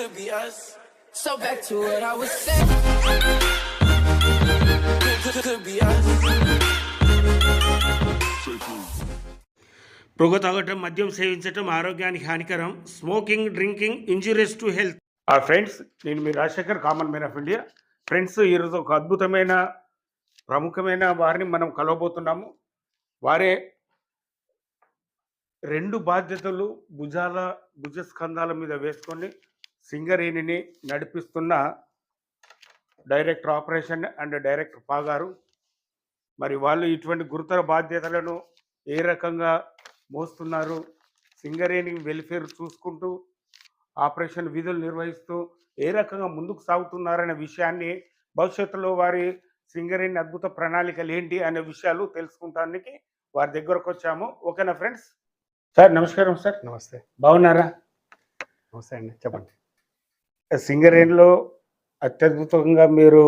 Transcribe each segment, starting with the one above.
could be us. So back to what I was saying. Could, could, could be us. పొగ తాగటం మద్యం సేవించటం ఆరోగ్యానికి హానికరం smoking drinking injurious to health ఆ ఫ్రెండ్స్ నేను మీ Rajasekhar common man of India friends ఈరోజు ఒక అద్భుతమైన ప్రముఖమైన వారిని మనం కలవబోతున్నాము వారే రెండు బాధ్యతలు భుజాల భుజస్కంధాల మీద వేసుకొని సింగరేణిని నడిపిస్తున్న డైరెక్టర్ ఆపరేషన్ అండ్ డైరెక్టర్ పాగారు. మరి వాళ్ళు ఇటువంటి గురుతర బాధ్యతలను ఏ రకంగా మోస్తున్నారు? సింగరేణి వెల్ఫేర్ చూసుకుంటూ ఆపరేషన్ విధులు నిర్వహిస్తూ ఏ రకంగా ముందుకు సాగుతున్నారనే విషయాన్ని భవిష్యత్తులో వారి సింగరేణి అద్భుత ప్రణాళికలు ఏంటి అనే విషయాలు తెలుసుకుంటానికి వారి దగ్గరకు వచ్చాము. ఓకేనా ఫ్రెండ్స్? సార్ నమస్కారం సార్. నమస్తే. బాగున్నారా? నమస్తే అండి. చెప్పండి. సింగరేణిలో అత్యద్భుతంగా మీరు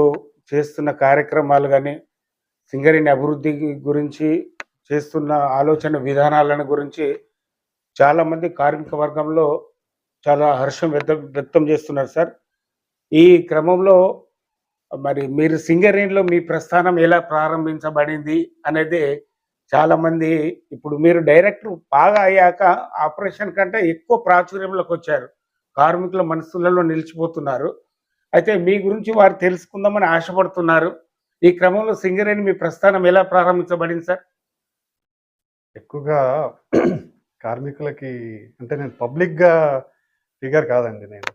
చేస్తున్న కార్యక్రమాలు కానీ సింగరేణి అభివృద్ధి గురించి చేస్తున్న ఆలోచన విధానాలను గురించి చాలామంది కార్మిక వర్గంలో చాలా హర్షం వ్యక్తం వ్యక్తం చేస్తున్నారు సార్. ఈ క్రమంలో మరి మీరు సింగరేణిలో మీ ప్రస్థానం ఎలా ప్రారంభించబడింది అనేది చాలామంది ఇప్పుడు మీరు డైరెక్టర్ బాగా అయ్యాక ఆపరేషన్ కంటే ఎక్కువ ప్రాచుర్యంలోకి వచ్చారు. కార్మికుల మనసులలో నిలిచిపోతున్నారు. అయితే మీ గురించి వారు తెలుసుకుందామని ఆశపడుతున్నారు. ఈ క్రమంలో సింగరేణి మీ ప్రస్థానం ఎలా ప్రారంభించబడింది సార్? ఎక్కువగా కార్మికులకి అంటే నేను పబ్లిక్గా ఫిగర్ కాదండి నేను.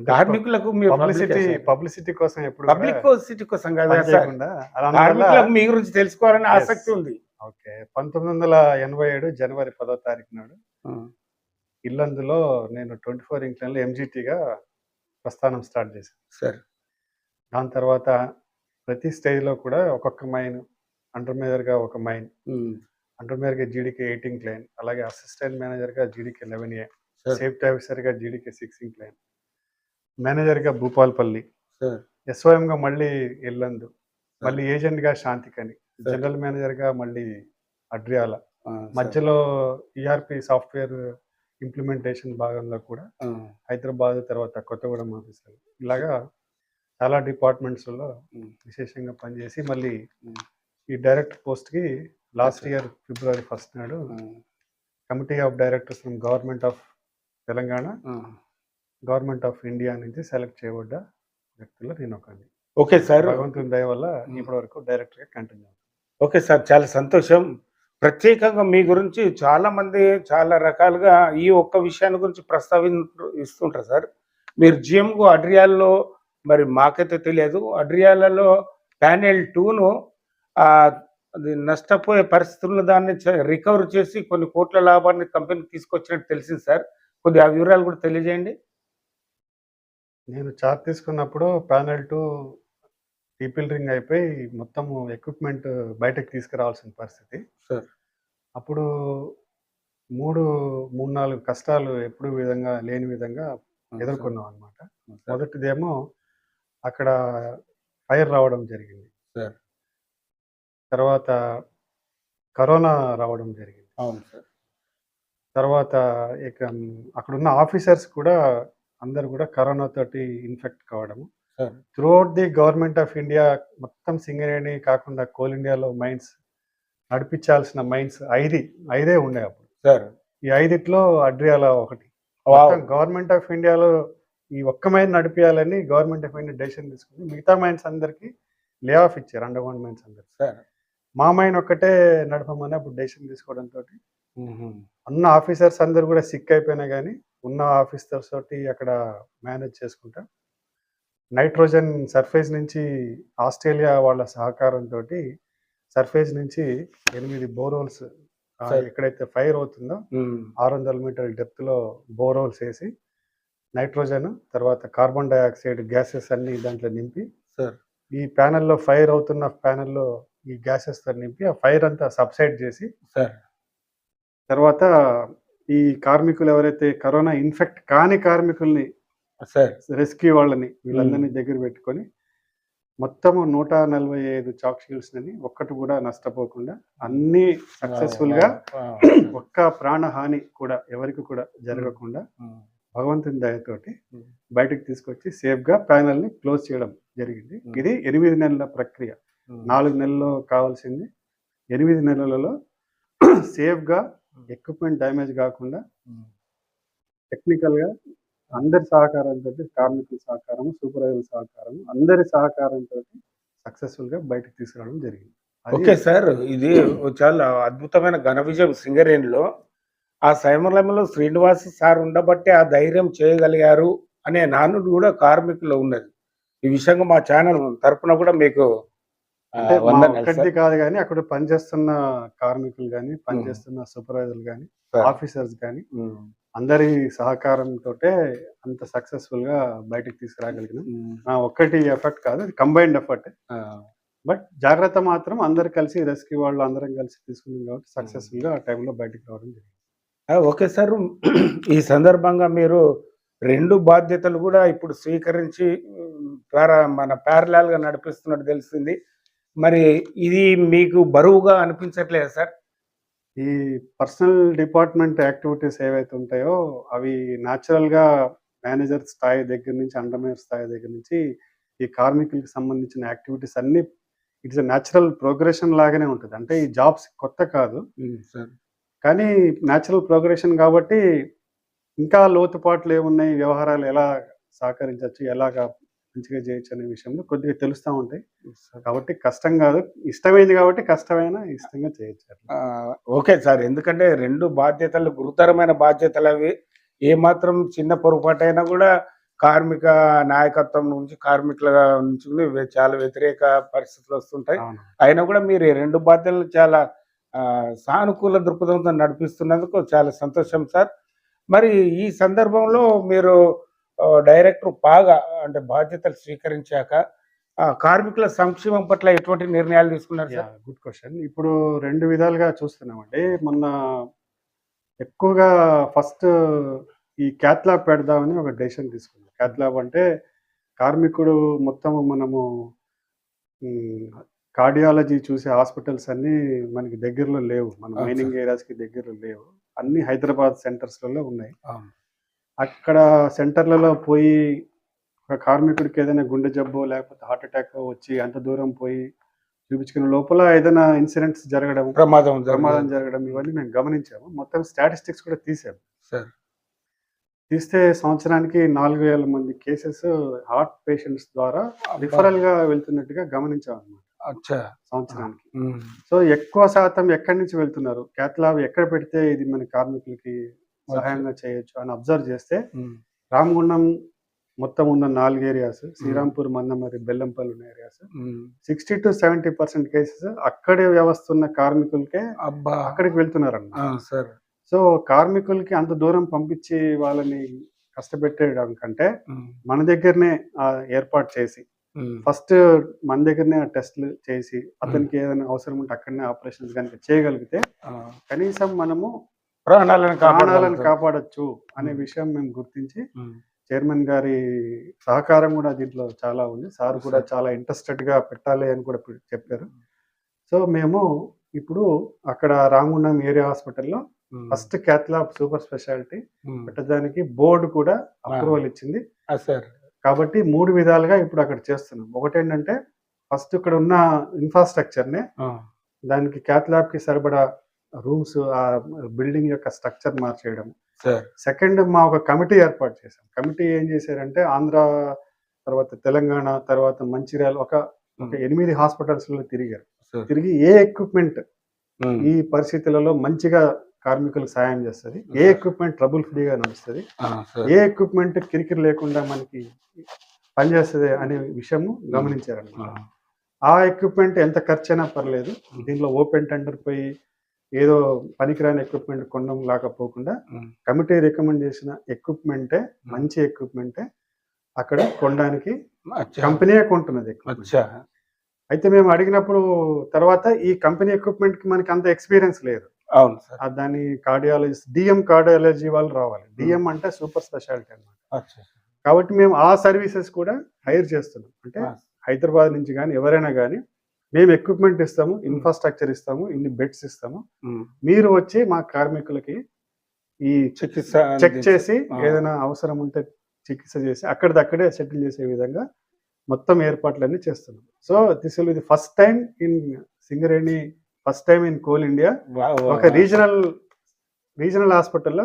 కార్మికులకు పబ్లిసిటీ పబ్లిసిటీ కోసం ఎప్పుడు పబ్లిక్ సిటీ కోసం కార్మికులకు మీ గురించి తెలుసుకోవాలని ఆసక్తి ఉంది. ఓకే. పంతొమ్మిది వందల ఎనభై ఏడు జనవరి పదో తారీఖు నాడు ఇల్లందులో నేను ట్వంటీ ఫోర్ ఇంక్లైన్లో ఎంజీటీగా ప్రస్థానం స్టార్ట్ చేశాను సార్. దాని తర్వాత ప్రతి స్టేజ్లో కూడా ఒక్కొక్క మైన్ అండర్ మేజర్గా ఒక మైన్ అండర్ మేజర్గా జీడీకే ఎయిటీన్ క్లైన్ అలాగే అసిస్టెంట్ మేనేజర్గా జీడీకే లెవెన్ ఏ. సేఫ్టీ ఆఫీసర్గా జీడీకే సిక్స్టీన్ క్లైన్ మేనేజర్గా భూపాల్పల్లి ఎస్ఓఎంగా మళ్ళీ ఇల్లందు మళ్ళీ ఏజెంట్గా శాంతికని జనరల్ మేనేజర్గా మళ్ళీ అడ్రియాల మధ్యలో ఈఆర్పి సాఫ్ట్వేర్ ఇంప్లిమెంటేషన్ భాగంలో కూడా హైదరాబాద్ తర్వాత కొత్తగూడెం ఆఫీసర్ ఇలాగా చాలా డిపార్ట్మెంట్స్లో. విశేషంగా పనిచేసి మళ్ళీ. ఈ డైరెక్ట్ పోస్ట్కి లాస్ట్. ఇయర్ ఫిబ్రవరి ఫస్ట్ నాడు committee of directors from government of Telangana government of India నుంచి సెలెక్ట్ చేయబడ్డ వ్యక్తుల్లో నేను ఒకని ఓకే సార్. భగవంతుని దయ వల్ల. ఇప్పటి వరకు డైరెక్టర్గా కంటిన్యూ ఓకే సార్. చాలా సంతోషం. ప్రత్యేకంగా మీ గురించి చాలామంది చాలా రకాలుగా ఈ ఒక్క విషయాన్ని గురించి ప్రస్తావి ఇస్తుంటారు సార్. మీరు జిఎంకు అడ్రియాల్లో మరి మాకైతే తెలియదు. అడ్రియాలలో ప్యానెల్ టూను అది నష్టపోయే పరిస్థితుల్లో దాన్ని రికవర్ చేసి కొన్ని కోట్ల లాభాన్ని కంపెనీ తీసుకొచ్చినట్టు తెలిసింది సార్. కొద్దిగా ఆ వివరాలు కూడా తెలియజేయండి. నేను చార్ట్ తీసుకున్నప్పుడు ప్యానెల్ టూ టీపిల్ రింగ్ అయిపోయి మొత్తం ఎక్విప్మెంట్ బయటకు తీసుకురావాల్సిన పరిస్థితి. సార్. అప్పుడు మూడు మూడు నాలుగు కష్టాలు ఎప్పుడు విధంగా లేని విధంగా ఎదుర్కొన్నాం అనమాట మొదటిదేమో అక్కడ ఫైర్ రావడం జరిగింది. సార్. తర్వాత కరోనా రావడం జరిగింది. అవును సార్. తర్వాత ఇక అక్కడ ఉన్న ఆఫీసర్స్ కూడా అందరు కూడా కరోనా తోటి ఇన్ఫెక్ట్ కావడము. Throughout the government of India మొత్తం సింగరేణి కాకుండా కోల్ ఇండియాలో మైన్స్ నడిపించాల్సిన మైన్స్ ఐదు ఐదే ఉండే అప్పుడు. సార్ ఈ ఐదిట్లో అడ్రియాల ఒకటి. గవర్నమెంట్ ఆఫ్ ఇండియాలో ఈ ఒక్క మైన్ నడిపించాలని గవర్నమెంట్ ఆఫ్ ఇండియా డెసిషన్ తీసుకుంది. మిగతా మైన్స్ అందరికి లే ఆఫ్ ఇచ్చారు అండర్ గ్రౌండ్ మైన్స్ అందరికి. సార్ మా మైన్ ఒక్కటే నడపమని అప్పుడు డెసిషన్ తీసుకోవడంతో. ఉన్న ఆఫీసర్స్ అందరు కూడా సిక్ అయిపోయినా కానీ ఉన్న ఆఫీసర్స్ తోటి అక్కడ మేనేజ్ చేసుకుంటా. నైట్రోజన్ సర్ఫేస్ నుంచి ఆస్ట్రేలియా వాళ్ళ సహకారంతో సర్ఫేస్ నుంచి ఎనిమిది బోర్హోల్స్ Sir. ఎక్కడైతే ఫైర్ అవుతుందో. ఆరు వందల మీటర్ డెప్త్లో బోర్హోల్స్ వేసి నైట్రోజన్ తర్వాత కార్బన్ డైఆక్సైడ్ గ్యాసెస్ అన్ని దాంట్లో నింపి సార్ ఈ ప్యానెల్లో ఫైర్ అవుతున్న ప్యానెల్లో ఈ గ్యాసెస్తో నింపి ఆ ఫైర్ అంతా సబ్సైడ్ చేసి సార్ తర్వాత ఈ కార్మికులు ఎవరైతే కరోనా ఇన్ఫెక్ట్ కాని కార్మికుల్ని రెస్క్యూ వాళ్ళని వీళ్ళందరినీ దగ్గర పెట్టుకొని మొత్తము నూట నలభై ఐదు చాక్ షీల్డ్స్ అని ఒక్కటి కూడా నష్టపోకుండా అన్ని సక్సెస్ఫుల్గా ఒక్క ప్రాణహాని కూడా ఎవరికి కూడా జరగకుండా భగవంతుని దయతోటి. బయటకు తీసుకొచ్చి సేఫ్గా ప్యానల్ని క్లోజ్ చేయడం జరిగింది. ఇది ఎనిమిది నెలల ప్రక్రియ. నాలుగు నెలల్లో కావాల్సింది. ఎనిమిది నెలలలో సేఫ్గా ఎక్విప్మెంట్ డ్యామేజ్ కాకుండా టెక్నికల్గా అందరి సహకారంతో కార్మికుల సహకారం సూపర్వైజర్ సహకారం అందరి సహకారంతో సక్సెస్ఫుల్గా బయటకు తీసుకురావడం జరిగింది. ఓకే సార్ ఇది చాలా అద్భుతమైన ఘన విజయం సింగరేణిలో. ఆ సైమలంలో శ్రీనివాస్ సార్ ఉండబట్టే ఆ ధైర్యం చేయగలిగారు అనే నానుడు కూడా కార్మికులు ఉన్నది. ఈ విషయంగా మా ఛానల్ తరపున కూడా మీకు అంటే ఒక్కటిది. కాదు కానీ అక్కడ పనిచేస్తున్న కార్మికులు కానీ పనిచేస్తున్న సూపర్వైజర్లు కానీ సార్. ఆఫీసర్స్ కానీ అందరి సహకారంతో అంత సక్సెస్ఫుల్గా బయటకు తీసుకురాగలిగినాం. నా ఒక్కటి ఎఫర్ట్ కాదు అది కంబైన్డ్ ఎఫర్ట్. బట్ జాగ్రత్త మాత్రం అందరు కలిసి రెస్క్యూ వాళ్ళు అందరం కలిసి తీసుకున్నాం కాబట్టి సక్సెస్ఫుల్గా ఆ టైంలో బయటకు రావడం జరిగింది. Okay sir. ఈ సందర్భంగా మీరు రెండు బాధ్యతలు కూడా ఇప్పుడు స్వీకరించి మన parallel గా నడిపిస్తున్నట్టు తెలిసింది. మరి ఇది మీకు బరువుగా అనిపించట్లేదు సార్? ఈ పర్సనల్ డిపార్ట్మెంట్ యాక్టివిటీస్ ఏవైతే ఉంటాయో అవి natural గా మేనేజర్ స్థాయి దగ్గర నుంచి అండర్మేర్ స్థాయి దగ్గర నుంచి ఈ కార్మికులకు సంబంధించిన యాక్టివిటీస్ అన్ని ఇట్స్ న్యాచురల్ ప్రోగ్రెషన్ లాగానే ఉంటుంది. అంటే ఈ జాబ్స్ కొత్త కాదు. సార్. కానీ న్యాచురల్ ప్రోగ్రెషన్ కాబట్టి ఇంకా లోతుపాట్లు ఏమున్నాయి? వ్యవహారాలు ఎలా సహకరించవచ్చు? ఎలాగా మంచిగా చేయొచ్చు అనే విషయంలో కొద్దిగా తెలుస్తూ ఉంటాయి. కాబట్టి కష్టం కాదు. ఇష్టమైంది కాబట్టి కష్టమైన ఇష్టంగా చేయొచ్చు ఓకే సార్. ఎందుకంటే రెండు బాధ్యతలు గురుతరమైన బాధ్యతలు అవి ఏమాత్రం చిన్న పొరపాటైనా కూడా కార్మిక నాయకత్వం నుంచి కార్మికుల నుంచి చాలా వ్యతిరేక పరిస్థితులు వస్తుంటాయి. అయినా కూడా మీరు ఈ రెండు బాధ్యతలు చాలా సానుకూల దృక్పథంతో నడిపిస్తున్నందుకు చాలా సంతోషం సార్. మరి ఈ సందర్భంలో మీరు డైరెక్టర్ బాగా అంటే బాధ్యతలు స్వీకరించాక ఆ, కార్మికుల సంక్షేమం పట్ల ఎటువంటి నిర్ణయాలు తీసుకున్నారు సార్? Good question. ఇప్పుడు రెండు విధాలుగా చూస్తున్నామండి. మొన్న ఎక్కువగా ఫస్ట్ ఈ క్యాత్ ల్యాబ్ పెడదామని ఒక డెసిషన్ తీసుకున్నాం. క్యాత్ ల్యాబ్ అంటే కార్మికుడు మొత్తం మనము కార్డియాలజీ చూసే హాస్పిటల్స్ అన్ని మనకి దగ్గరలో లేవు. మన మైనింగ్ ఏరియాస్కి దగ్గరలో లేవు. అన్ని హైదరాబాద్ సెంటర్స్లలో ఉన్నాయి. అక్కడ సెంటర్లలో పోయి ఒక కార్మికుడికి ఏదైనా గుండె జబ్బు లేకపోతే హార్ట్ అటాక్ వచ్చి అంత దూరం పోయి చూపించుకునే లోపల ఏదైనా ఇన్సిడెంట్స్ జరగడం ప్రమాదం ప్రమాదం. జరగడం. ఇవన్నీ మేము గమనించాము. మొత్తం స్టాటిస్టిక్స్ కూడా తీసాము సార్. తీస్తే సంవత్సరానికి నాలుగు వేల మంది కేసెస్ హార్ట్ పేషెంట్స్ ద్వారా రిఫరల్గా వెళ్తున్నట్టుగా గమనించాం అన్నమాట. అచ్చా. సంవత్సరానికి. సో ఎక్కువ శాతం ఎక్కడి నుంచి వెళ్తున్నారు? క్యాట్లాబ్ ఎక్కడ పెడితే ఇది మన కార్మికులకి సహాయంగా చేయొచ్చు అని అబ్జర్వ్ చేస్తే. రామగుండం మొత్తం ఉన్న నాలుగు ఏరియాస్ శ్రీరాంపూర్ మన్నమరి బెల్లంపల్లి ఉన్న areas. Sixty to seventy percent cases అక్కడే వ్యవస్థ ఉన్న కార్మికులకే అబ్బా అక్కడికి వెళ్తున్నారన్న సో కార్మికులకి అంత దూరం పంపించి వాళ్ళని కష్టపెట్టేయడం కంటే. మన దగ్గరనే ఆ ఏర్పాటు చేసి. ఫస్ట్ మన దగ్గరనే ఆ టెస్ట్లు చేసి అతనికి ఏదైనా అవసరం ఉంటే అక్కడనే ఆపరేషన్స్ కనుక చేయగలిగితే. కనీసం మనము ప్రాణాలను ప్రాణాలను కాపాడొచ్చు అనే. విషయం మేము గుర్తించి. చైర్మన్ గారి సహకారం కూడా దీంట్లో చాలా ఉంది సార్ కూడా. చాలా ఇంట్రెస్టెడ్గా పెట్టాలి అని కూడా చెప్పారు సో మేము ఇప్పుడు అక్కడ రామగుండం ఏరియా హాస్పిటల్లో. First cath lab super speciality. పెట్టడానికి బోర్డు కూడా అప్రూవల్ ఇచ్చింది కాబట్టి మూడు విధాలుగా ఇప్పుడు అక్కడ చేస్తున్నాం ఒకటి ఏంటంటే ఫస్ట్ ఇక్కడ ఉన్న ఇన్ఫ్రాస్ట్రక్చర్నే ఆ. దానికి క్యాథ్లాబ్కి సరిపడా రూమ్స్ ఆ బిల్డింగ్ యొక్క స్ట్రక్చర్ మార్చేయడం. సెకండ్ మా ఒక కమిటీ ఏర్పాటు చేశాం. కమిటీ ఏం చేశారంటే ఆంధ్ర తర్వాత తెలంగాణ తర్వాత మంచిర్యాల ఒక ఒక ఎనిమిది హాస్పిటల్స్లో తిరిగారు తిరిగి ఏ ఎక్విప్మెంట్. ఈ పరిస్థితులలో మంచిగా కార్మికులకు సాయం చేస్తుంది ఏ ఎక్విప్మెంట్ ట్రబుల్ ఫ్రీగా నడుస్తుంది ఏ ఎక్విప్మెంట్ కిరికిరి లేకుండా మనకి పనిచేస్తుంది అనే విషయము గమనించారన్నమాట. ఆ. ఆ ఎక్విప్మెంట్ ఎంత ఖర్చైనా పర్లేదు. దీనిలో ఓపెన్ టెండర్ పోయి ఏదో పనికిరాని ఎక్విప్మెంట్ కొనడం లేకపోకుండా. కమిటీ రికమెండ్ చేసిన ఎక్విప్మెంటే మంచి ఎక్విప్మెంటే అక్కడ కొనడానికి కంపెనీయే కొంటున్నది అయితే మేము అడిగినప్పుడు తర్వాత ఈ కంపెనీ ఎక్విప్మెంట్కి మనకి అంత ఎక్స్పీరియన్స్ లేదు. అవును సార్. దాని కార్డియాలజిస్ట్ డిఎం కార్డియాలజీ వాళ్ళు రావాలి. డిఎం అంటే సూపర్ స్పెషాలిటీ అన్నమాట. అచ్చా కాబట్టి మేము ఆ సర్వీసెస్ కూడా హైర్ చేస్తున్నాం. అంటే. హైదరాబాద్ నుంచి కానీ ఎవరైనా కానీ మేము ఎక్విప్మెంట్ ఇస్తాము ఇన్ఫ్రాస్ట్రక్చర్ ఇస్తాము ఇన్ని బెడ్స్ ఇస్తాము. ఉమ్. మీరు వచ్చి మా కార్మికులకి ఈ చికిత్స చెక్ చేసి. ఏదైనా అవసరం ఉంటే చికిత్స చేసి అక్కడిదక్కడే సెటిల్ చేసే విధంగా మొత్తం ఏర్పాట్లన్నీ చేస్తున్నాం. సో దిస్ విల్ ఇది first time in Singareni first time in Coal India ఒక రీజనల్ రీజనల్ హాస్పిటల్లో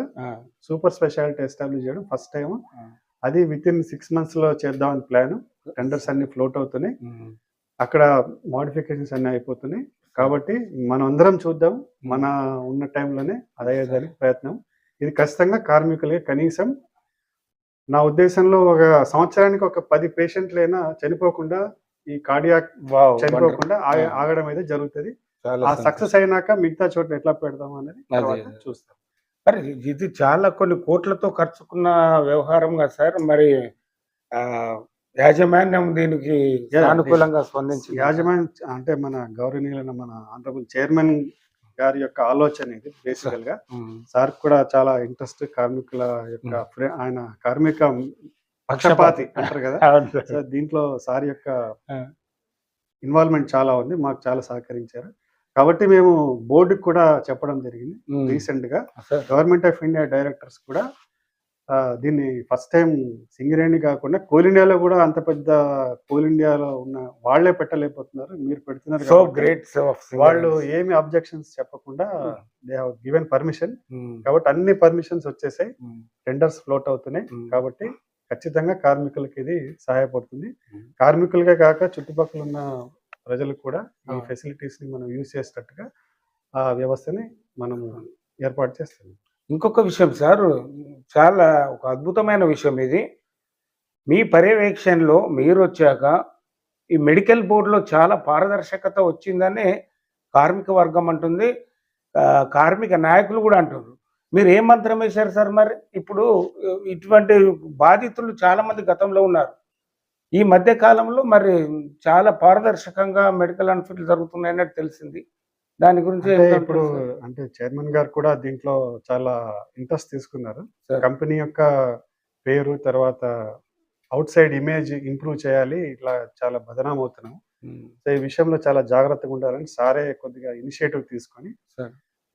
సూపర్ స్పెషాలిటీ ఎస్టాబ్లిష్ చేయడం ఫస్ట్ టైం. అది విత్ ఇన్ సిక్స్ మంత్స్లో చేద్దామని ప్లాన్ టెండర్స్ అన్ని ఫ్లోట్ అవుతున్నాయి. ఉమ్. అక్కడ మోడిఫికేషన్స్ అన్ని అయిపోతున్నాయి కాబట్టి మనం అందరం చూద్దాం మన ఉన్న టైంలోనే అదయ్యేదానికి ప్రయత్నం ఇది ఖచ్చితంగా కార్మికులే కనీసం నా ఉద్దేశంలో ఒక సంవత్సరానికి ఒక పది పేషెంట్లైనా చనిపోకుండా ఈ కార్డియాక్ చనిపోకుండా. ఆగడం అయితే జరుగుతుంది ఆ. సక్సెస్ అయినాక మిగతా చోట్ల ఎట్లా పెడదాం అనేది. చూస్తాం మరి ఇది చాలా కొన్ని కోట్లతో ఖర్చుకున్న వ్యవహారం కదా సార్ మరి ఆ, యాజమాన్యం దీనికి సానుకూలంగా స్పందించి యాజమాన్యం అంటే మన గౌరవనీయులైన మన ఆనరబుల్ చైర్మన్ గారి యొక్క ఆలోచన ఇది బేసికల్గా సార్ కూడా చాలా ఇంట్రెస్ట్ కార్మికుల యొక్క ఆయన కార్మిక పక్షపాతి అంటారు కదా సార్. దీంట్లో సార్ యొక్క. ఇన్వాల్వ్మెంట్ చాలా ఉంది మాకు చాలా సహకరించారు కాబట్టి మేము బోర్డుకి కూడా చెప్పడం జరిగింది. రీసెంట్గా. గవర్నమెంట్ ఆఫ్ ఇండియా డైరెక్టర్స్ కూడా దీన్ని ఫస్ట్ టైం సింగరేణి కాకుండా కోల్ ఇండియాలో కూడా అంత పెద్ద కోల్ ఇండియాలో ఉన్న వాళ్ళే పెట్టలేకపోతున్నారు. మీరు పెడుతున్నారు సో గ్రేట్ వాళ్ళు ఏమి అబ్జెక్షన్స్ చెప్పకుండా they have given permission Hmm. కాబట్టి అన్ని పర్మిషన్స్ వచ్చేసాయి. టెండర్స్ ఫ్లోట్ అవుతున్నాయి. కాబట్టి ఖచ్చితంగా కార్మికులకి ఇది సహాయపడుతుంది. Hmm. కార్మికులుగా కాక చుట్టుపక్కల ఉన్న ప్రజలకు కూడా ఈ Ah. ఫెసిలిటీస్ని మనం యూజ్ చేసేటట్టుగా ఆ వ్యవస్థని మనం ఏర్పాటు చేస్తాం ఇంకొక విషయం సార్ చాలా ఒక అద్భుతమైన విషయం ఇది. మీ పర్యవేక్షణలో మీరు వచ్చాక ఈ మెడికల్ బోర్డులో చాలా పారదర్శకత వచ్చిందని కార్మిక వర్గం అంటుంది. కార్మిక నాయకులు కూడా అంటున్నారు. మీరు ఏం మంత్రం వేశారు సార్ మరి? ఇప్పుడు ఇటువంటి బాధితులు చాలామంది గతంలో ఉన్నారు. ఈ మధ్య కాలంలో మరి చాలా పారదర్శకంగా మెడికల్ అన్ఫిట్లు జరుగుతున్నాయన్నట్టు తెలిసింది. దాని గురించి ఇప్పుడు? అంటే చైర్మన్ గారు కూడా దీంట్లో చాలా ఇంట్రెస్ట్ తీసుకున్నారు. కంపెనీ యొక్క పేరు తర్వాత అవుట్ సైడ్ ఇమేజ్ ఇంప్రూవ్ చేయాలి ఇట్లా చాలా బదనాం అవుతున్నాం సో ఈ విషయంలో చాలా జాగ్రత్తగా ఉండాలని సారే కొద్దిగా ఇనిషియేటివ్ తీసుకొని.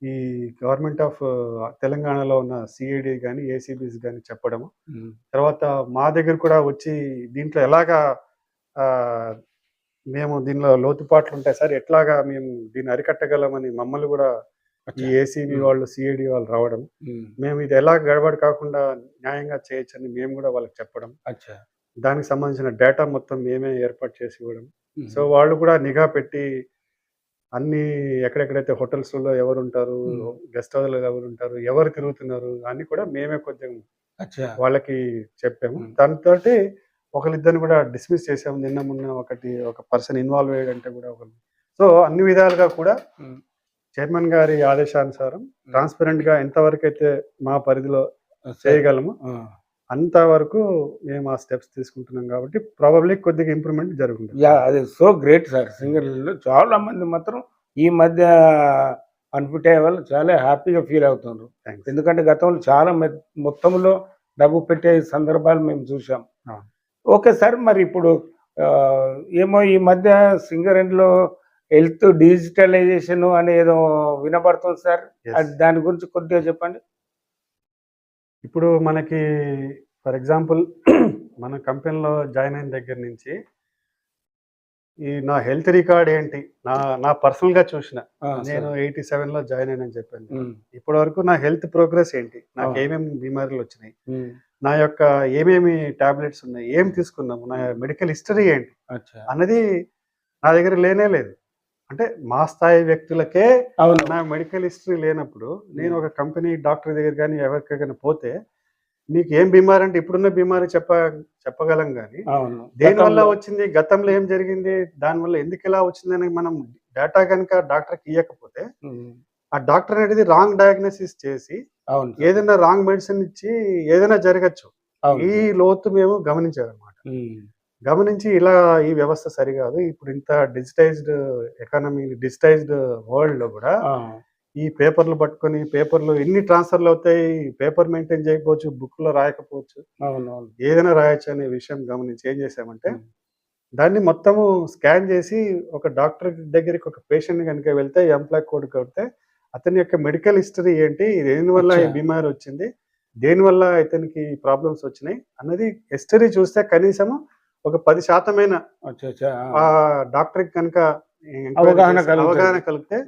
ఈ గవర్నమెంట్ ఆఫ్ తెలంగాణలో ఉన్న సిఐడి కానీ ఏసీబీస్ కానీ చెప్పడము తర్వాత మా దగ్గర కూడా వచ్చి దీంట్లో ఎలాగా మేము దీనిలో లోతుపాట్లు ఉంటాయి సార్. ఎట్లాగా మేము దీన్ని అరికట్టగలమని మమ్మల్ని కూడా ఈ. ఏసీబీ. వాళ్ళు సిఐడి వాళ్ళు రావడం. మేము. ఇది ఎలా గడబడి కాకుండా న్యాయంగా చేయొచ్చని మేము కూడా వాళ్ళకి చెప్పడం. అచ్చా. దానికి సంబంధించిన డేటా మొత్తం మేమే ఏర్పాటు చేసి ఇవ్వడం. సో వాళ్ళు కూడా నిఘా పెట్టి అన్ని ఎక్కడెక్కడైతే hotels లో ఎవరు ఉంటారు. గెస్ట్ హౌస్లో ఎవరు ఉంటారు ఎవరు తిరుగుతున్నారు అన్ని కూడా మేమే కొంచెం వాళ్ళకి చెప్పాము. దాంతో ఒకరిద్దరిని కూడా డిస్మిస్ చేసాము నిన్న మొన్న ఒకటి ఒక పర్సన్ ఇన్వాల్వ్ అయ్యాడంటే కూడా ఒకరు సో అన్ని విధాలుగా కూడా చైర్మన్ గారి ఆదేశానుసారం ట్రాన్స్పరెంట్గా ఎంతవరకు అయితే మా పరిధిలో. చేయగలము అంతవరకు మేము ఆ స్టెప్స్ తీసుకుంటున్నాం కాబట్టి ప్రాబబ్లీ కొద్దిగా ఇంప్రూవ్మెంట్ జరుగుతుంది యా అది సో గ్రేట్ సార్. సింగర్లో చాలా మంది మాత్రం ఈ మధ్య అన్ఫిట్ అయ్యే వాళ్ళు చాలా హ్యాపీగా ఫీల్ అవుతున్నారు ఎందుకంటే గతంలో చాలా మొత్తంలో డబ్బు పెట్టే సందర్భాలు మేము చూసాం. ఓకే సార్ మరి ఇప్పుడు ఏమో ఈ మధ్య సింగరేణిలో హెల్త్ డిజిటలైజేషన్ అనేది వినబడుతుంది సార్. దాని గురించి కొద్దిగా చెప్పండి. ఇప్పుడు మనకి ఫర్ ఎగ్జాంపుల్ మన కంపెనీలో జాయిన్ అయిన దగ్గర నుంచి ఈ నా హెల్త్ రికార్డ్ ఏంటి? నా నా పర్సనల్గా చూసిన నేను. ఎయిటీ సెవెన్లో జాయిన్ అయినని చెప్పాను. ఇప్పటి వరకు నా హెల్త్ ప్రోగ్రెస్ ఏంటి? నాకు. ఏమేమి బీమారీలు వచ్చినాయి? నా యొక్క ఏమేమి టాబ్లెట్స్ ఉన్నాయి? ఏం తీసుకున్నాము? నా మెడికల్ హిస్టరీ ఏంటి? అచ్చా. అన్నది నా దగ్గర లేనే లేదు. అంటే మా స్థాయి వ్యక్తులకే నా మెడికల్ హిస్టరీ లేనప్పుడు నేను ఒక కంపెనీ డాక్టర్ దగ్గర కానీ ఎవరికైనా పోతే నీకు ఏం బీమారి అంటే ఇప్పుడున్న బీమారి చెప్ప చెప్పగలం కానీ అవును. దేని వల్ల గతంలో- వచ్చింది గతంలో ఏం జరిగింది దాని వల్ల ఎందుకు ఇలా వచ్చిందని మనం డేటా కనుక డాక్టర్కి ఇవ్వకపోతే ఆ డాక్టర్ అనేది రాంగ్ డయాగ్నోసిస్ చేసి. ఏదైనా రాంగ్ మెడిసిన్ ఇచ్చి ఏదైనా జరగచ్చు. ఈ లోతు మేము గమనించామన్నమాట ఉమ్, గమనించి ఇలా ఈ వ్యవస్థ సరికాదు ఇప్పుడు ఇంత డిజిటైజ్డ్ ఎకానమీ డిజిటైజ్డ్ వరల్డ్లో కూడా ఈ పేపర్లు పట్టుకొని పేపర్లు ఎన్ని ట్రాన్స్ఫర్లు అవుతాయి పేపర్ మెయింటైన్ చేయకపోవచ్చు బుక్లో రాయకపోవచ్చు ఏదైనా రాయొచ్చు అనే విషయం గమనించి ఏం చేసామంటే. దాన్ని మొత్తము స్కాన్ చేసి ఒక డాక్టర్ దగ్గరికి ఒక పేషెంట్ కనుక వెళ్తే ఎంప్లాయ్ కోడ్ కొడితే అతని యొక్క మెడికల్ హిస్టరీ ఏంటి దేనివల్ల ఈ. బీమారి వచ్చింది దేనివల్ల ఇతనికి ప్రాబ్లమ్స్ వచ్చినాయి అన్నది హిస్టరీ చూస్తే కనీసం ఒక పది శాతమైన డాక్టర్ కనుక అవగాహన కలిగితే.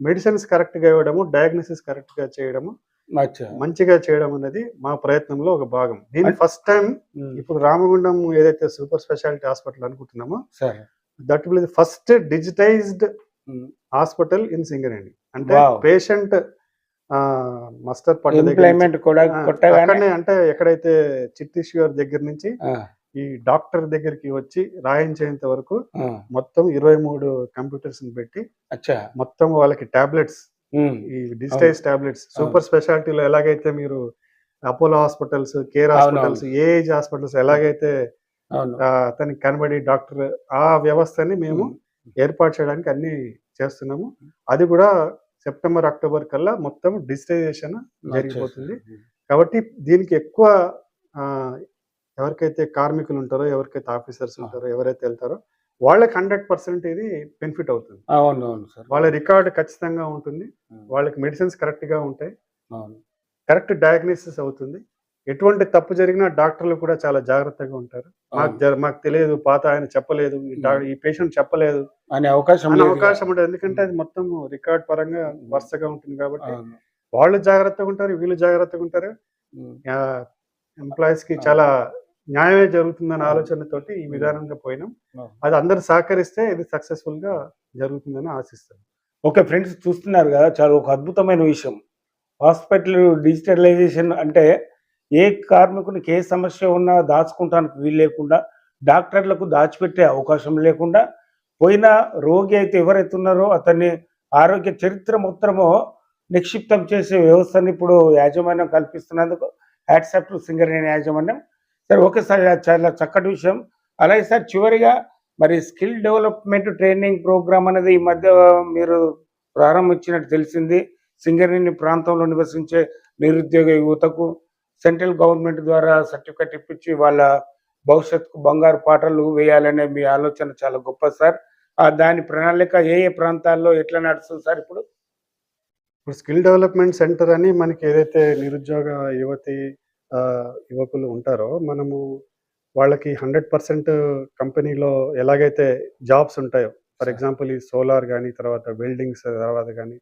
మెడిసిన్స్ కరెక్ట్గా ఇవ్వడము డయాగ్నోసిస్ కరెక్ట్గా చేయడము మంచిగా. చేయడం అనేది మా ప్రయత్నంలో ఒక భాగం. దీని ఫస్ట్ టైం ఇప్పుడు రామగుండం ఏదైతే సూపర్ స్పెషాలిటీ హాస్పిటల్ అనుకుంటున్నామో that will first digitized hospital in Singareni. అంటే. పేషెంట్ మస్టర్ పట్ట కూడా అక్కడనే అంటే ఎక్కడైతే చిట్టి షుగర్ దగ్గర నుంచి ఈ డాక్టర్ దగ్గరికి వచ్చి రాయించేంత వరకు మొత్తం ఇరవై మూడు కంప్యూటర్స్ పెట్టి మొత్తం వాళ్ళకి టాబ్లెట్స్ ఈ డిజిటైజ్ టాబ్లెట్స్ సూపర్ స్పెషాలిటీలో ఎలాగైతే మీరు Apollo hospitals care. Hospitals age hospitals ఎలాగైతే అతనికి కనబడి డాక్టర్ ఆ వ్యవస్థని మేము ఏర్పాటు చేయడానికి అన్ని చేస్తున్నాము. అది కూడా సెప్టెంబర్ అక్టోబర్ కల్లా మొత్తం డిజిటైజేషన్ జరిగిపోతుంది. కాబట్టి దీనికి ఎక్కువ ఆ, ఎవరికైతే కార్మికులు ఉంటారో ఎవరికైతే ఆఫీసర్స్ ఉంటారో ఎవరైతే వెళ్తారో వాళ్ళకి హండ్రెడ్ పర్సెంట్ ఇది బెనిఫిట్ అవుతుంది. అవును అవును సార్. వాళ్ళ రికార్డ్ ఖచ్చితంగా ఉంటుంది. వాళ్ళకి మెడిసిన్స్ కరెక్ట్గా ఉంటాయి. అవును. కరెక్ట్ డయాగ్నోసిస్ అవుతుంది. ఎటువంటి తప్పు జరిగినా డాక్టర్లు కూడా చాలా జాగ్రత్తగా ఉంటారు. మాకు మాకు తెలియదు పాత ఆయన చెప్పలేదు ఈ పేషెంట్ చెప్పలేదు. అనే అవకాశం. అవకాశం ఉంటుంది ఎందుకంటే అది మొత్తం రికార్డ్ పరంగా వరుసగా ఉంటుంది కాబట్టి. వాళ్ళు జాగ్రత్తగా ఉంటారు వీళ్ళు జాగ్రత్తగా ఉంటారు. ఎంప్లాయీస్కి చాలా న్యాయమే జరుగుతుందన్న ఆలోచనతోటి ఈ విధానంగా పోయినాం. అది అందరు సహకరిస్తే ఇది సక్సెస్ఫుల్గా జరుగుతుందని ఆశిస్తాను. ఓకే ఫ్రెండ్స్ చూస్తున్నారు కదా చాలా ఒక అద్భుతమైన విషయం. హాస్పిటల్ డిజిటలైజేషన్ అంటే ఏ కార్మికునికి ఏ సమస్య ఉన్నా దాచుకుంటానికి వీలు లేకుండా డాక్టర్లకు దాచిపెట్టే అవకాశం లేకుండా పోయిన రోగి అయితే ఎవరైతే ఉన్నారో అతన్ని ఆరోగ్య చరిత్ర మొత్తము నిక్షిప్తం చేసే వ్యవస్థని ఇప్పుడు యాజమాన్యం కల్పిస్తున్నందుకు హ్యాట్సాప్ సింగరేణి యాజమాన్యం ఓకే సార్ చాలా చక్కటి విషయం. అలాగే సార్ చివరిగా మరి స్కిల్ డెవలప్మెంట్ ట్రైనింగ్ ప్రోగ్రామ్ అనేది ఈ మధ్య మీరు ప్రారంభించినట్టు తెలిసింది. సింగరేణి ప్రాంతంలో నివసించే నిరుద్యోగ యువతకు సెంట్రల్ గవర్నమెంట్ ద్వారా సర్టిఫికెట్ ఇప్పించి వాళ్ళ భవిష్యత్తుకు బంగారు పాటలు వేయాలనే మీ ఆలోచన చాలా గొప్ప సార్. దాని ప్రణాళిక ఏ ఏ ప్రాంతాల్లో ఎట్లా నడుస్తుంది సార్ ఇప్పుడు? ఇప్పుడు స్కిల్ డెవలప్మెంట్ సెంటర్ అని మనకి ఏదైతే నిరుద్యోగ యువతి యువకులు ఉంటారో మనము వాళ్ళకి హండ్రెడ్ పర్సెంట్ కంపెనీలో ఎలాగైతే జాబ్స్ ఉంటాయో ఫర్ ఎగ్జాంపుల్ ఈ సోలార్ కానీ తర్వాత వెల్డింగ్స్ తర్వాత కానీ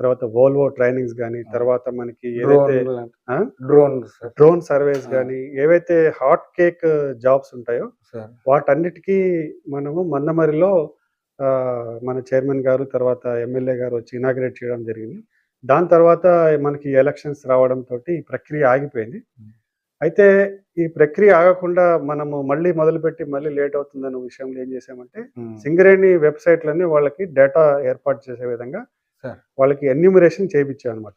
తర్వాత వోల్వో ట్రైనింగ్స్ కానీ తర్వాత మనకి ఏదైతే? Drone drone surveys. కానీ ఏవైతే హాట్ కేక్ జాబ్స్ ఉంటాయో వాటన్నిటికీ మనము మందమరిలో మన చైర్మన్ గారు తర్వాత ఎమ్మెల్యే గారు వచ్చి ఇనాగ్రేట్ చేయడం జరిగింది. దాని తర్వాత మనకి ఎలక్షన్స్ రావడం తోటి ఈ ప్రక్రియ ఆగిపోయింది. అయితే ఈ ప్రక్రియ ఆగకుండా మనము మళ్ళీ మొదలుపెట్టి మళ్ళీ లేట్ అవుతుందన్న విషయంలో ఏం చేసామంటే సింగరేణి వెబ్సైట్లన్నీ వాళ్ళకి డేటా ఏర్పాటు చేసే విధంగా. వాళ్ళకి ఎన్యూమరేషన్ చేయించాం అనమాట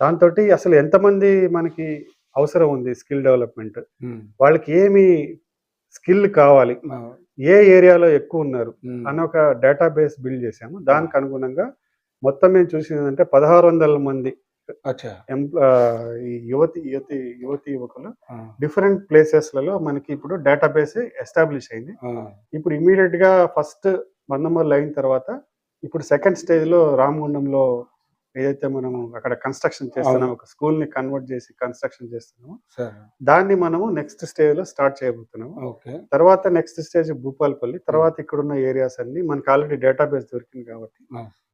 దాంతో అసలు ఎంతమంది మనకి అవసరం ఉంది స్కిల్ డెవలప్మెంట్? వాళ్ళకి ఏమి స్కిల్ కావాలి? ఏ ఏరియాలో ఎక్కువ ఉన్నారు? అని ఒక డేటాబేస్ బిల్డ్ చేసాము దానికి అనుగుణంగా మొత్తం మేము చూసింది ఏంటంటే పదహారు వందల మంది ఈ యువతి యువతి యువతి యువకులు డిఫరెంట్ ప్లేసెస్లలో మనకి ఇప్పుడు డేటాబేస్ ఎస్టాబ్లిష్ అయింది. ఇప్పుడు ఇమీడియట్గా ఫస్ట్ మందమర్లు అయిన తర్వాత ఇప్పుడు సెకండ్ స్టేజ్లో రామగుండంలో ఏదైతే మనం అక్కడ కన్స్ట్రక్షన్ చేస్తున్నాం. ఒక స్కూల్ని కన్వర్ట్ చేసి కన్స్ట్రక్షన్ చేస్తున్నాము దాన్ని మనము నెక్స్ట్ స్టేజ్లో స్టార్ట్ చేయబోతున్నాము. ఓకే. తర్వాత నెక్స్ట్ స్టేజ్ భూపాల్పల్లి తర్వాత ఇక్కడ ఉన్న ఏరియాస్ అన్ని మనకి ఆల్రెడీ డేటాబేస్ దొరికింది కాబట్టి.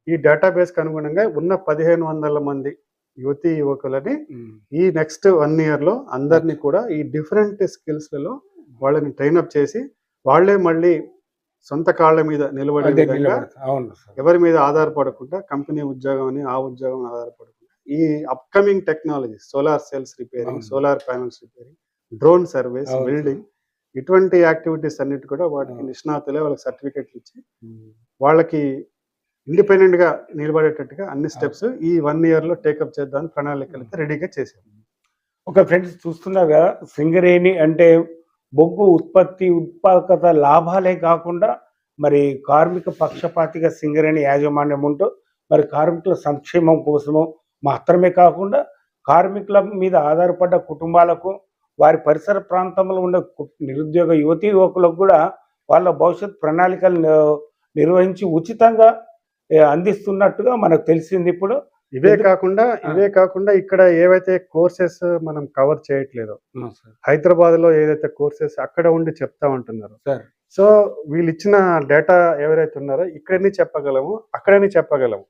ఈ డేటాబేస్కి అనుగుణంగా ఉన్న పదిహేను వందల మంది యువతి యువకులని ఈ నెక్స్ట్ వన్ ఇయర్లో అందరినీ కూడా ఈ డిఫరెంట్ స్కిల్స్లలో వాళ్ళని ట్రైన్అప్ చేసి వాళ్ళే మళ్ళీ సొంత కాళ్ళ మీద నిలబడే విధంగా ఎవరి మీద ఆధారపడకుండా కంపెనీ ఉద్యోగం అని ఆ ఉద్యోగం ఆధారపడకుండా ఈ upcoming technology solar cells repairing. Solar panels repairing drone service. Building ఇటువంటి యాక్టివిటీస్ అన్నిటి కూడా వాటికి. నిష్ణాతులే వాళ్ళకి సర్టిఫికెట్లు ఇచ్చి వాళ్ళకి ఇండిపెండెంట్గా నిలబడేటట్టుగా అన్ని స్టెప్స్ ఈ వన్ ఇయర్లో టేకప్ చేద్దాం ప్రణాళికలు అయితే రెడీగా చేసాం ఒక ఫ్రెండ్స్ చూస్తున్నాగా సింగరేణి అంటే బొగ్గు ఉత్పత్తి ఉత్పాదకత లాభాలే కాకుండా మరి కార్మిక పక్షపాతిగా సింగరేణి యాజమాన్యం ఉంటూ మరి కార్మికుల సంక్షేమం కోసము మాత్రమే కాకుండా కార్మికుల మీద ఆధారపడ్డ కుటుంబాలకు వారి పరిసర ప్రాంతంలో ఉండే నిరుద్యోగ యువతీ యువకులకు కూడా వాళ్ళ భవిష్యత్ ప్రణాళికలు నిర్వహించి ఉచితంగా అందిస్తున్నట్టుగా మనకు తెలిసింది ఇప్పుడు. ఇవే కాకుండా. ఇవే కాకుండా ఇక్కడ ఏవైతే కోర్సెస్ మనం కవర్ చేయట్లేదో హైదరాబాద్లో ఏదైతే కోర్సెస్ అక్కడ ఉండి చెప్తా ఉంటున్నారు. సో వీళ్ళు ఇచ్చిన డేటా ఎవరైతే ఉన్నారో ఇక్కడని చెప్పగలము అక్కడని చెప్పగలము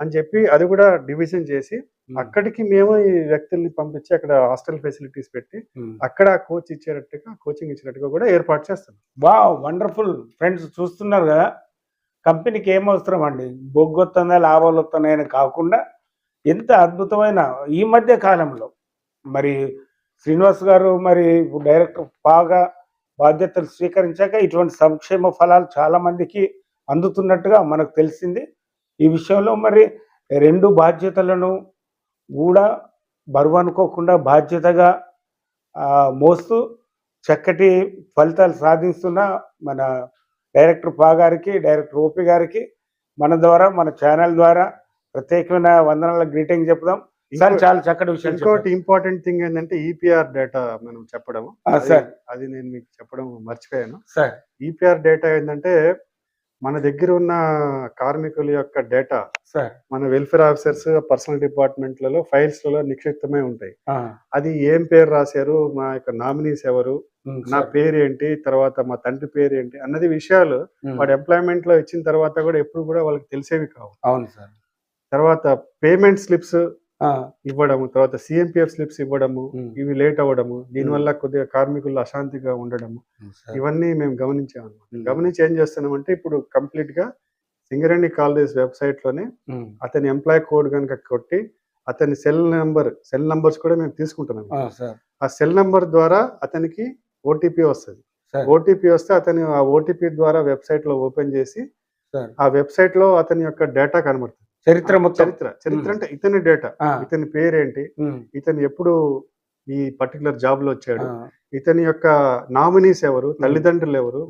అని చెప్పి అది కూడా డివిజన్ చేసి అక్కడికి మేము ఈ వ్యక్తుల్ని పంపించి అక్కడ హాస్టల్ ఫెసిలిటీస్ పెట్టి అక్కడ కోచ్ ఇచ్చేటట్టుగా కోచింగ్ ఇచ్చేటట్టుగా కూడా ఏర్పాటు చేస్తాం వా వండర్ఫుల్. ఫ్రెండ్స్ చూస్తున్నారు కదా. కంపెనీకి ఏం అవసరం అండి బొగ్గొస్తుందా లాభాలు వస్తున్నాయని కాకుండా ఎంత అద్భుతమైన ఈ మధ్య కాలంలో మరి శ్రీనివాస్ గారు మరి డైరెక్ట్ బాగా బాధ్యతలు స్వీకరించాక ఇటువంటి సంక్షేమ ఫలాలు చాలా మందికి అందుతున్నట్టుగా మనకు తెలిసింది. ఈ విషయంలో మరి రెండు బాధ్యతలను కూడా బరువు అనుకోకుండా బాధ్యతగా మోస్తూ చక్కటి ఫలితాలు సాధిస్తున్న మన డైరెక్టర్ పా గారికి డైరెక్టర్ ఓపి గారికి మన ద్వారా మన ఛానల్ ద్వారా ప్రత్యేకమైన వందనాల గ్రీటింగ్ చెప్దాం. సార్ చాలా చక్కటి విషయం ఇంకోటి ఇంపార్టెంట్ థింగ్ ఏంటంటే ఈపీఆర్ డేటా మనం చెప్పడం. సార్. అది నేను మీకు చెప్పడం మర్చిపోయాను. సార్. ఈపీఆర్ డేటా ఏంటంటే మన దగ్గర ఉన్న కార్మికుల యొక్క డేటా సార్. మన వెల్ఫేర్ ఆఫీసర్స్ పర్సనల్ డిపార్ట్మెంట్లలో ఫైల్స్లలో నిక్షిప్తమై ఉంటాయి. అది ఏం పేరు రాశారు? మా యొక్క నామినీస్ ఎవరు? నా. పేరు ఏంటి తర్వాత మా తండ్రి పేరు ఏంటి అన్నది విషయాలు వాడు ఎంప్లాయ్మెంట్లో ఇచ్చిన తర్వాత కూడా ఎప్పుడు కూడా వాళ్ళకి తెలిసేవి కావు. అవును సార్. తర్వాత పేమెంట్ స్లిప్స్ ఇవ్వడము తర్వాత సిఎంపిఎఫ్ స్లిప్స్ ఇవ్వడము ఇవి లేట్ అవ్వడము దీనివల్ల కొద్దిగా కార్మికులు అశాంతిగా ఉండడము. ఇవన్నీ మేము గమనించాము. గమనించి ఏం చేస్తున్నామంటే ఇప్పుడు కంప్లీట్గా సింగరేణి కాలేజ్ వెబ్సైట్లోనే అతని ఎంప్లాయ్ కోడ్ కనుక కొట్టి అతని సెల్ నెంబర్ సెల్ నంబర్స్ కూడా మేము తీసుకుంటున్నాం ఆ, సెల్ నెంబర్ ద్వారా అతనికి ఓటీపీ వస్తుంది. ఓటీపీ వస్తే అతని ఆ ఓటీపీ ద్వారా వెబ్సైట్లో ఓపెన్ చేసి. ఆ వెబ్సైట్లో అతని యొక్క డేటా కనబడుతుంది. చరిత్ర మొత్తం. చరిత్ర. చరిత్ర. అంటే ఇతని డేటా ఇతని పేరేంటి? ఇతను ఎప్పుడు ఈ పర్టికులర్ జాబ్లో వచ్చాడు? ఇతని యొక్క నామినీస్ ఎవరు? తల్లిదండ్రులు ఎవరు?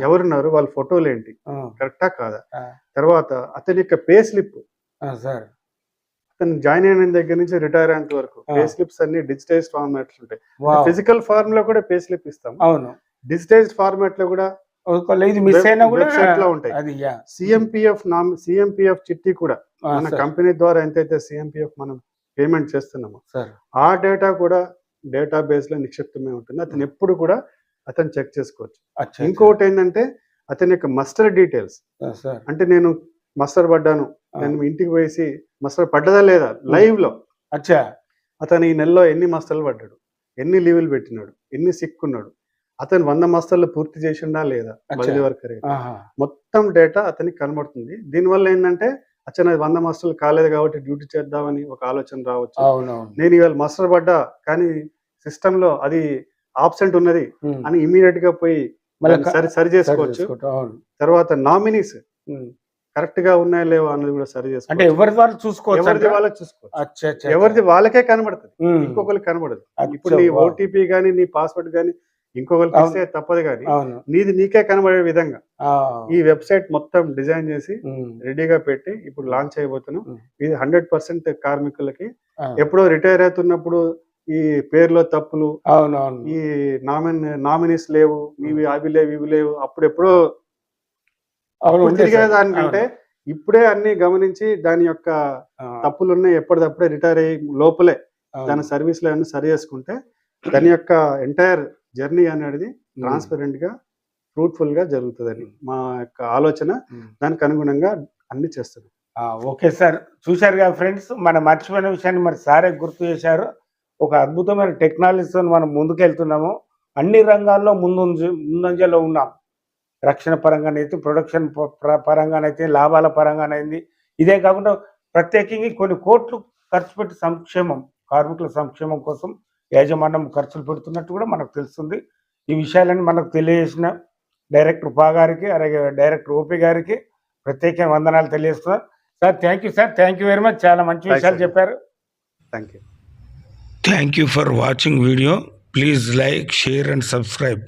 ఎవరున్నారు? వాళ్ళ ఫోటోలు ఏంటి? కరెక్టా కాదా. తర్వాత అతని యొక్క పే స్లిప్ అతను జాయిన్ అయిన దగ్గర నుంచి రిటైర్ అయ్యేంత వరకు. పే స్లిప్స్ అన్ని డిజిటైజ్ ఫార్మాట్స్ ఉంటాయి. ఫిజికల్ ఫార్మ్లో కూడా పే స్లిప్ ఇస్తాం. అవును. డిజిటైజ్ ఫార్మాట్లో కూడా ఇది మిస్ వెబ్- అయినా కూడా వెబ్సైట్లో ఉంటాయి. అది యా. సిఎంపిఎఫ్ నామ్ సిఎంపిఎఫ్ చిట్టి కూడా మన. కంపెనీ ద్వారా ఎంతైతే సిఎంపిఎఫ్ మనం పేమెంట్ చేస్తున్నామో ఆ డేటా కూడా డేటా బేస్లో నిక్షిప్తమై ఉంటుంది. అతను ఎప్పుడు కూడా అతను చెక్ చేసుకోవచ్చు. ఇంకొకటి ఏంటంటే అతని యొక్క మస్టర్ డీటెయిల్స్ అంటే నేను మస్టర్ పడ్డాను. నేను ఇంటికి పోయేసి మస్టర్ పడ్డదా లేదా లైవ్లో అచ్చా. అతను ఈ నెలలో ఎన్ని మస్తలు పడ్డాడు? ఎన్ని లీవులు పెట్టినాడు? ఎన్ని సిక్కున్నాడు అతను వంద మస్తలు పూర్తి చేసిండా లేదా. బదిలీ వర్కర్. మొత్తం డేటా అతనికి కనబడుతుంది దీనివల్ల ఏంటంటే అతను వంద మస్తలు కాలేదు కాబట్టి డ్యూటీ చేద్దామని ఒక ఆలోచన రావచ్చు నేను ఇవాళ మస్టర్ పడ్డా కానీ సిస్టమ్లో అది ఆబ్సెంట్ ఉన్నది. అని ఇమీడియట్గా పోయి సరి సరి చేసుకోవచ్చు తర్వాత నామినీస్. కరెక్ట్గా ఉన్నాయో లేవో అన్నది కూడా సరి అంటే చేసుకోవచ్చు ఎవరి ద్వారా చూసుకోవచ్చు ఎవరిది? వాళ్ళకి చూసుకోవచ్చు ఎవరిది వాళ్ళకే కనబడుతుంది. ఇంకొకరికి కనబడదు ఇప్పుడు నీ. ఓటీపీ గానీ నీ పాస్వర్డ్ గానీ ఇంకొకరికి. ఇస్తే తప్పదు కానీ నీది నీకే కనబడే విధంగా. ఈ వెబ్సైట్ మొత్తం డిజైన్ చేసి. రెడీగా పెట్టి ఇప్పుడు లాంచ్ అయిపోతున్నాం. ఇది హండ్రెడ్ పర్సెంట్ కార్మికులకి. ఎప్పుడో రిటైర్ అవుతున్నప్పుడు ఈ పేర్లో తప్పులు అవునవును ఈ నామిన్ నామినీస్ లేవు ఇవి అవి లేవు ఇవి లేవు అప్పుడు ఎప్పుడో అవును ఇప్పుడు ఉండే తిరిగే సార్. దానికంటే ఇప్పుడే అన్ని గమనించి దాని యొక్క. తప్పులు ఉన్నాయి ఎప్పటిదప్పుడే రిటైర్ అయ్యి లోపలే. దాని సర్వీస్లో అన్ని సరి చేసుకుంటే దాని యొక్క ఎంటైర్ జర్నీ అనేది ఉమ్. ట్రాన్స్పరెంట్గా ఫ్రూట్ఫుల్గా జరుగుతుందని మా యొక్క ఆలోచన. దానికి అనుగుణంగా అన్ని చేస్తున్నాం ఆ, ఓకే సార్. చూశారు కదా ఫ్రెండ్స్ మన మర్చిపోయిన విషయాన్ని మరి సారే గుర్తు చేశారు. ఒక అద్భుతమైన టెక్నాలజీతో మనం ముందుకెళ్తున్నాము. అన్ని రంగాల్లో ముందు ముందంజలో ఉన్నాం. రక్షణ పరంగానైతే ప్రొడక్షన్ పరంగానైతే లాభాల పరంగానైంది. ఇదే కాకుండా ప్రత్యేకంగా కొన్ని కోట్లు ఖర్చు పెట్టి సంక్షేమం కార్మికుల సంక్షేమం కోసం యాజమాన్యం ఖర్చులు పెడుతున్నట్టు కూడా మనకు తెలుస్తుంది ఈ విషయాలన్నీ మనకు తెలియజేసిన డైరెక్టర్ పా గారికి అలాగే డైరెక్టర్ ఓపీ గారికి ప్రత్యేక వందనాలు తెలియజేస్తున్నారు sir thank you sir thank you very much చాలా మంచి విషయాలు. చెప్పారు thank you Thank you for watching video. Please like, share and subscribe.